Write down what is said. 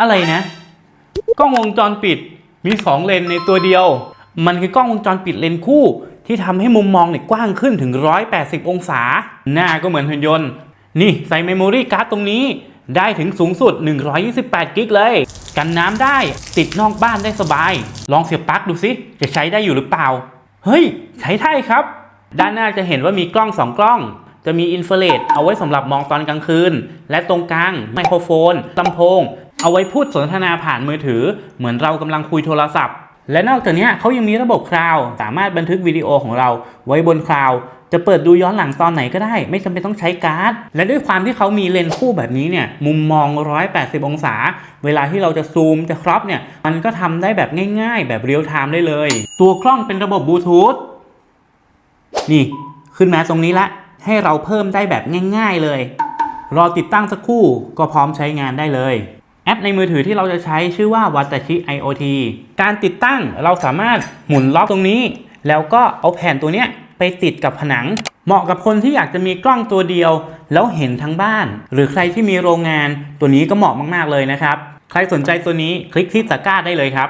อะไรนะ กล้องวงจรปิดมี 2 เลนในตัวเดียว มันคือกล้องวงจรปิดเลนคู่ ที่ทำให้มุมมองเนี่ยกว้างขึ้นถึง 180 องศา หน้าก็เหมือนหุ่นยนต์ นี่ใส่เมมโมรี่การ์ดตรงนี้ได้ถึงสูงสุด 128 กิกเลย กันน้ำได้ติดนอกบ้านได้สบาย ลองเสียบปลั๊กดูสิ จะใช้ได้อยู่หรือเปล่า เฮ้ย ใช้ได้ครับ ด้านหน้าจะเห็นว่ามีกล้อง 2 กล้อง จะมีอินฟราเรดเอาไว้สำหรับมองตอนกลางคืน และตรงกลางไมโครโฟนลำโพง เอาไว้พูดสนทนาผ่านมือถือ เหมือนเรากำลังคุยโทรศัพท์ และนอกจากนี้เขายังมีระบบคลาวสามารถบันทึกวิดีโอของเราไว้บนคลาวจะเปิดดูย้อนหลังตอนไหนก็ได้ ไม่จำเป็นต้องใช้การ์ด และด้วยความที่เขามีเลนส์คู่แบบนี้เนี่ยมุมมอง 180 องศา เวลาที่เราจะซูมจะครอปเนี่ยมันก็ทำได้แบบง่ายๆ แบบเรียลไทม์ได้เลย ตัวกล้องเป็นระบบบลูทูธนี่ขึ้นมาตรงนี้ละ ให้เราเพิ่มได้แบบง่ายๆเลย รอติดตั้งสักครู่ก็พร้อมใช้งานได้เลย แอปในมือถือที่เราจะใช้ชื่อว่า Watachi IoT การติดตั้งเราสามารถหมุนล็อกตรงนี้ แล้วก็เอาแผ่นตัวเนี้ยไปติดกับผนัง เหมาะกับคนที่อยากจะมีกล้องตัวเดียว แล้วเห็นทั้งบ้าน หรือใครที่มีโรงงานตัวนี้ก็เหมาะมากๆเลยนะครับ ใครสนใจตัวนี้คลิกที่ตะกร้าได้เลยครับ